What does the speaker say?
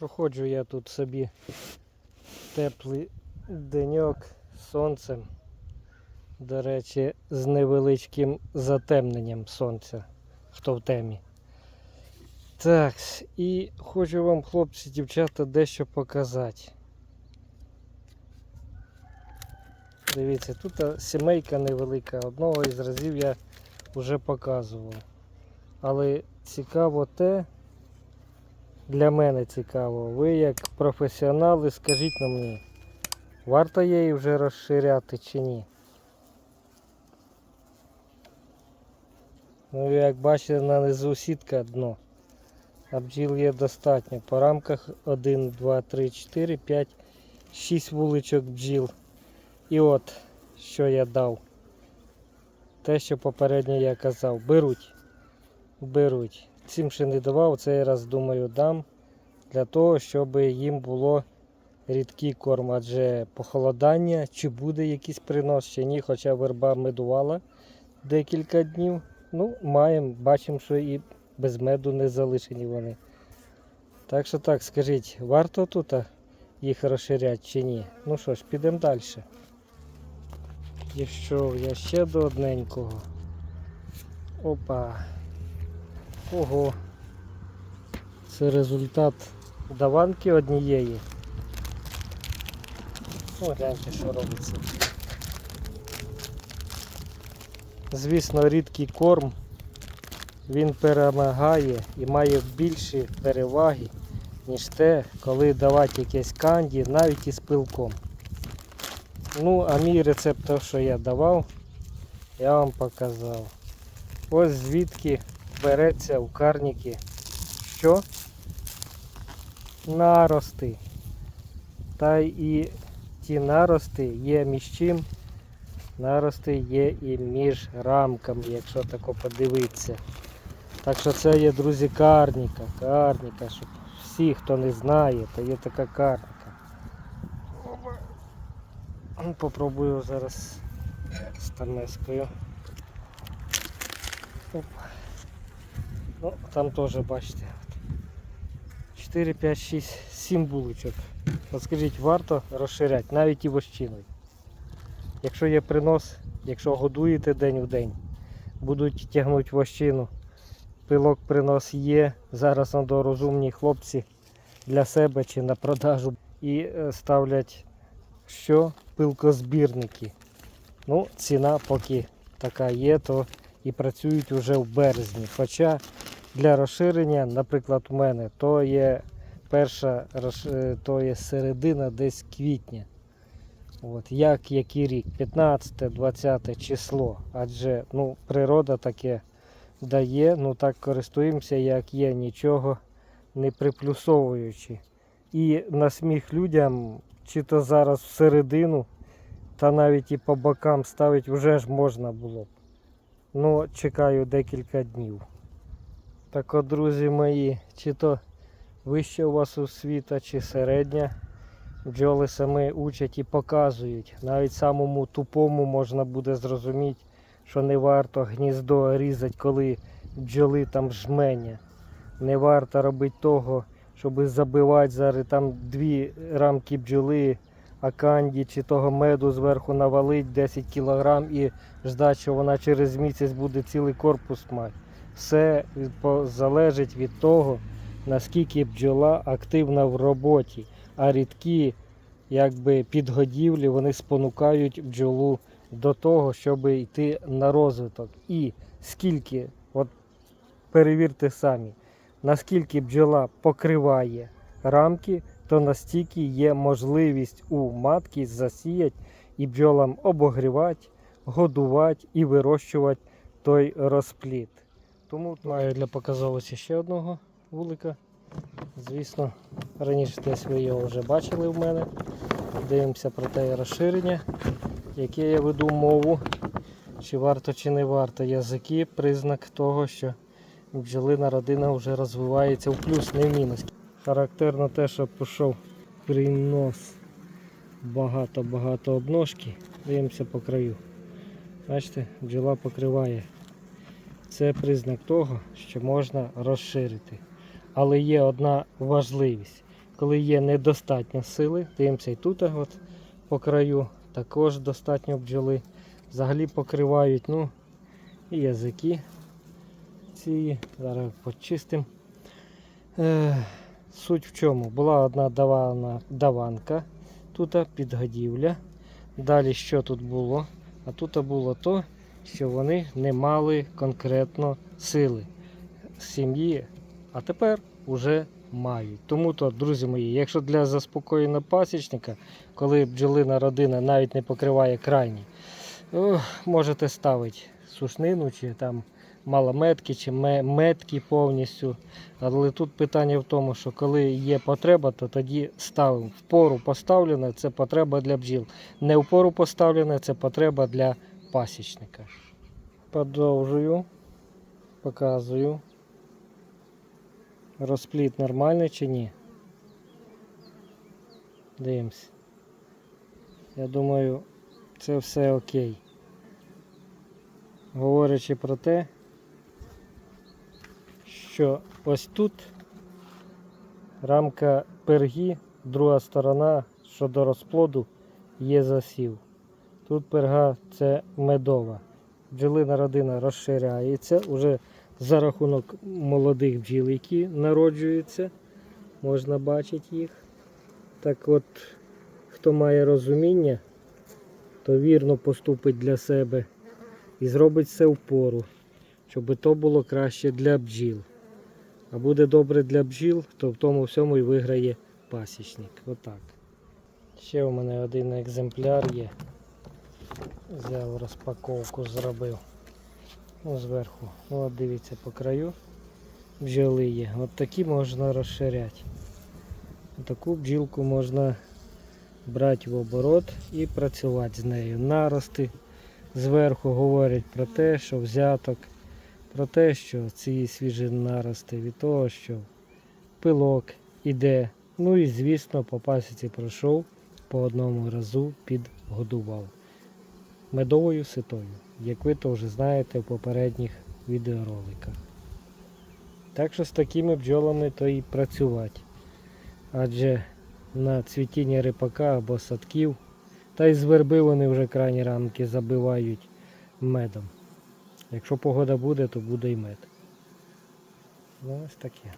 Проходжу я тут собі теплий деньок з сонцем. До речі, з невеличким затемненням сонця, хто в темі. Так, і хочу вам, хлопці, дівчата, дещо показати. Дивіться, тут сімейка невелика. Одного із разів я вже показував. Але цікаво те, для мене цікаво. Ви як професіонали, скажіть на мені, варто її вже розширяти чи ні? Ну, як бачите, на низу сітка дно. А бджіл є достатньо. По рамках 1, 2, 3, 4, 5, 6 вуличок бджіл. І от, що я дав. Те, що попередньо я казав. Беруть. Беруть. Цим ще не давав, цей раз думаю дам. Для того, щоб їм було рідкий корм. Адже похолодання, чи буде якийсь принос, чи ні, хоча верба медувала декілька днів. Ну, маємо, бачимо, що і без меду не залишені вони. Так що так, скажіть, варто тут їх розширяти чи ні? Ну що ж, підемо далі. Дійшов я ще до одненького. Опа. Ого. Це результат даванки однієї. О, гляньте, що робиться. Звісно, рідкий корм. Він перемагає і має більші переваги, ніж те, коли давати якесь канді, навіть із пилком. Ну, а мій рецепт, що я давав, я вам показав. Ось звідки береться у карніки що? Нарости. Та і ті нарости є між чим. Нарости є і між рамками, якщо тако подивитися. Так що це є, друзі, карніка. Карніка, щоб всі, хто не знає, то є така карніка. Ну, Попробую зараз з тамескою. Ну, там теж бачите. 4, 5, 6, 7 булочок. Скажіть, варто розширяти, навіть і вощиною. Якщо є принос, якщо годуєте день в день, будуть тягнути вощину. Пилок принос є. Зараз до розумні хлопці для себе чи на продажу і е, ставлять що? Пилкозбірники. Ну, ціна поки така є, то і працюють вже в березні. Хоча для розширення, наприклад, у мене, то є перша е, то є середина десь квітня. От, як який рік? 15-20 число. Адже ну, природа таке дає, ну так користуємося, як є, нічого не приплюсовуючи. І на сміх людям, чи то зараз в середину, та навіть і по бокам ставить вже ж можна було б. Ну, чекаю декілька днів. Так от, друзі мої, чи то вище у вас освіта, чи середня. Бджоли саме учать і показують. Навіть самому тупому можна буде зрозуміти, що не варто гніздо різати, коли бджоли там жменя. Не варто робити того, щоб забивати зараз там дві рамки бджоли, а канді чи того меду зверху навалить 10 кг і ждати, що вона через місяць буде цілий корпус мати. Все залежить від того, наскільки бджола активна в роботі, а рідкі якби підгодівлі вони спонукають бджолу до того, щоб йти на розвиток. І скільки, от перевірте самі, наскільки бджола покриває рамки, то настільки є можливість у матки засіяти і бджолам обогрівати, годувати і вирощувати той розплід. Тому маю для показовості ще одного вулика. Звісно, раніше десь ви його вже бачили в мене. Дивимося про те розширення, яке я веду мову. Чи варто, чи не варто язики, признак того, що бджолина родина вже розвивається в плюс, не в мінус. Характерно те, що пішов принос багато-багато обножки. Дивимося по краю. Бачите, бджола покриває. Це признак того, що можна розширити. Але є одна важливість. коли є недостатньо сили, дивимося і тут от, по краю також достатньо бджоли. Взагалі покривають ну, і язики ці. Зараз почистимо. Е, суть в чому? Була одна давана, даванка, тут підгодівля. Далі що тут було? А тут було то, що вони не мали конкретно сили сім'ї, а тепер уже мають. Тому то, друзі мої, якщо для заспокоєння пасічника, коли бджолина родина навіть не покриває крайні, можете ставити сушнину чи там малометки чи метки повністю. Але тут питання в тому, що коли є потреба, то тоді ставимо. В пору поставлене це потреба для бджіл. Не в пору поставлене це потреба для пасічника. Продовжую, показую. Розпліт нормальний чи ні? Дивимось. Я думаю, це все окей. Говорячи про те, що ось тут рамка пергі, друга сторона щодо розплоду є засів. Тут перга це медова. Бджолина родина розширяється уже за рахунок молодих бджіл, які народжуються. Можна бачити їх. Так от, хто має розуміння, то вірно поступить для себе і зробить все в пору, щоб то було краще для бджіл. А буде добре для бджіл, то в тому всьому і виграє пасічник. Отак. Ще у мене один екземпляр є. Взяв розпаковку, зробив. Ну, зверху. Ну, от дивіться по краю. Бджоли є. От такі можна розширяти. Таку бджілку можна брати в оборот і працювати з нею. Нарости зверху говорять про те, що взяток, про те, що ці свіжі нарости від того, що пилок іде. Ну і звісно, по пасіці пройшов, по одному разу підгодував. Медовою ситою, як ви то вже знаєте в попередніх відеороликах. Так що з такими бджолами то і працювати. Адже на цвітіння рипака або садків, та й з верби вони вже крайні рамки забивають медом. Якщо погода буде, то буде і мед. Ну ось таке.